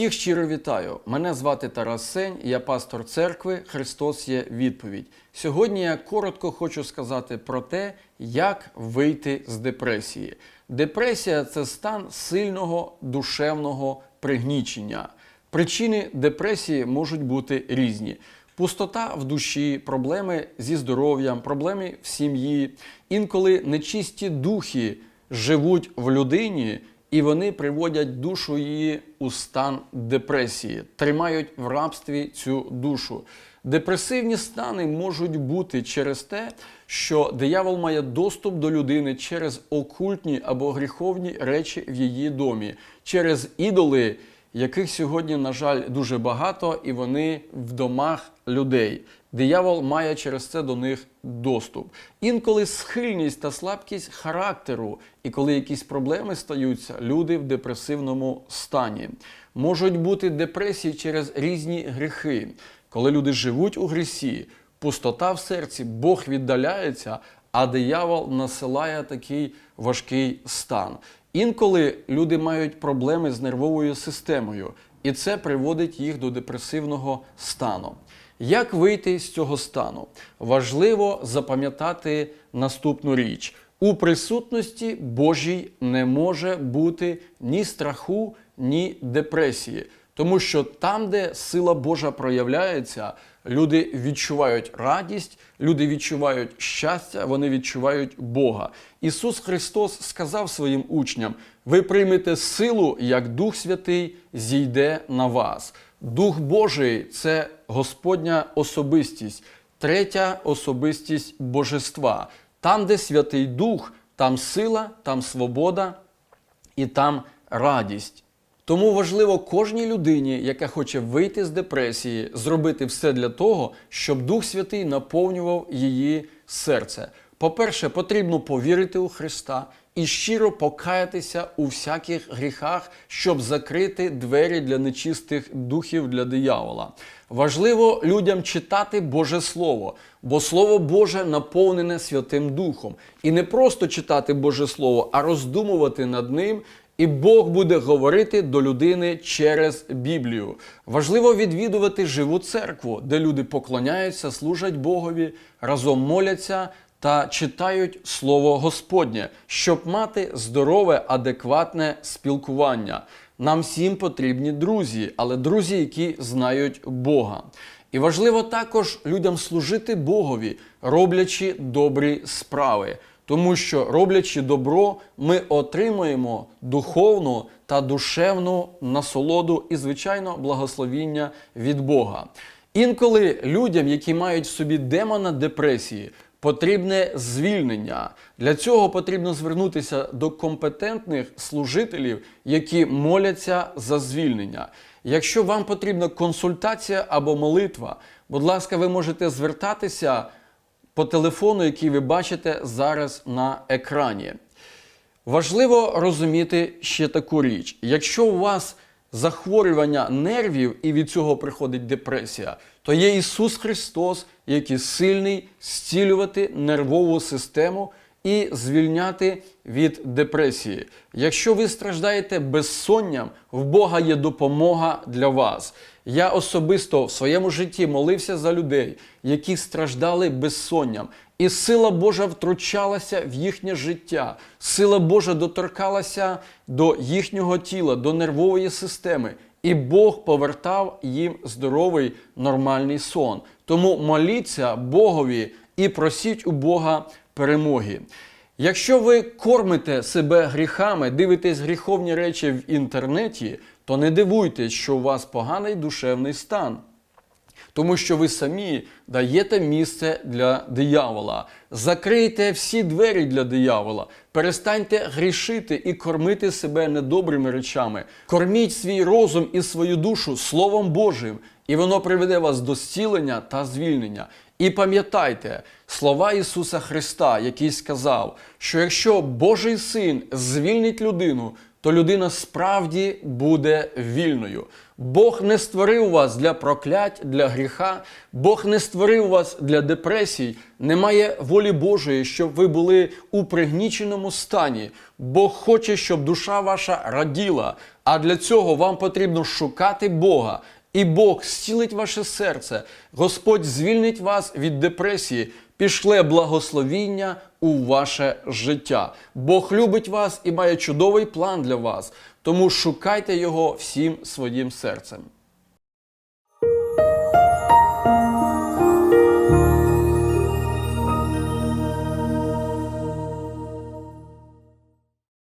Всіх щиро вітаю! Мене звати Тарас Сень, я пастор церкви Христос є відповідь. Сьогодні я коротко хочу сказати про те, як вийти з депресії. Депресія це стан сильного душевного пригнічення. Причини депресії можуть бути різні. Пустота в душі, проблеми зі здоров'ям, проблеми в сім'ї. Інколи нечисті духи живуть в людині, і вони приводять душу її у стан депресії, тримають в рабстві цю душу. Депресивні стани можуть бути через те, що диявол має доступ до людини через окультні або гріховні речі в її домі, через ідоли, яких сьогодні, на жаль, дуже багато, і вони в домах людей. Диявол має через це до них доступ. Інколи схильність та слабкість характеру, і коли якісь проблеми стаються, люди в депресивному стані. Можуть бути депресії через різні гріхи. Коли люди живуть у грісі, пустота в серці, Бог віддаляється, а диявол насилає такий важкий стан. Інколи люди мають проблеми з нервовою системою, і це приводить їх до депресивного стану. Як вийти з цього стану? Важливо запам'ятати наступну річ: у присутності Божій не може бути ні страху, ні депресії. Тому що там, де сила Божа проявляється, люди відчувають радість, люди відчувають щастя, вони відчувають Бога. Ісус Христос сказав своїм учням: ви приймете силу, як Дух Святий зійде на вас. Дух Божий це Господня особистість, третя особистість Божества. Там, де Святий Дух, там сила, там свобода і там радість. Тому важливо кожній людині, яка хоче вийти з депресії, зробити все для того, щоб Дух Святий наповнював її серце. По-перше, потрібно повірити у Христа і щиро покаятися у всяких гріхах, щоб закрити двері для нечистих духів для диявола. Важливо людям читати Боже Слово, бо Слово Боже наповнене Святим Духом. І не просто читати Боже Слово, а роздумувати над ним. І Бог буде говорити до людини через Біблію. Важливо відвідувати живу церкву, де люди поклоняються, служать Богові, разом моляться та читають Слово Господнє, щоб мати здорове, адекватне спілкування. Нам всім потрібні друзі, але друзі, які знають Бога. І важливо також людям служити Богові, роблячи добрі справи. Тому що, роблячи добро, ми отримуємо духовну та душевну насолоду і, звичайно, благословіння від Бога. Інколи людям, які мають в собі демона депресії, потрібне звільнення. Для цього потрібно звернутися до компетентних служителів, які моляться за звільнення. Якщо вам потрібна консультація або молитва, будь ласка, ви можете звертатися по телефону, який ви бачите зараз на екрані. Важливо розуміти ще таку річ: якщо у вас захворювання нервів і від цього приходить депресія, то є Ісус Христос, який сильний зцілювати нервову систему і звільняти від депресії. Якщо ви страждаєте безсонням, в Бога є допомога для вас. Я особисто в своєму житті молився за людей, які страждали безсонням. І сила Божа втручалася в їхнє життя. Сила Божа доторкалася до їхнього тіла, до нервової системи. І Бог повертав їм здоровий нормальний сон. Тому моліться Богові і просіть у Бога перемоги. Якщо ви кормите себе гріхами, дивитесь гріховні речі в інтернеті, то не дивуйтесь, що у вас поганий душевний стан. Тому що ви самі даєте місце для диявола. Закрийте всі двері для диявола, перестаньте грішити і кормити себе недобрими речами. Корміть свій розум і свою душу Словом Божим, і воно приведе вас до зцілення та звільнення. І пам'ятайте слова Ісуса Христа, який сказав, що якщо Божий син звільнить людину, то людина справді буде вільною. Бог не створив вас для проклять, для гріха, Бог не створив вас для депресій. Немає волі Божої, щоб ви були у пригніченому стані. Бог хоче, щоб душа ваша раділа. А для цього вам потрібно шукати Бога. І Бог зцілить ваше серце. Господь звільнить вас від депресії, пішле благословіння у ваше життя. Бог любить вас і має чудовий план для вас. Тому шукайте його всім своїм серцем.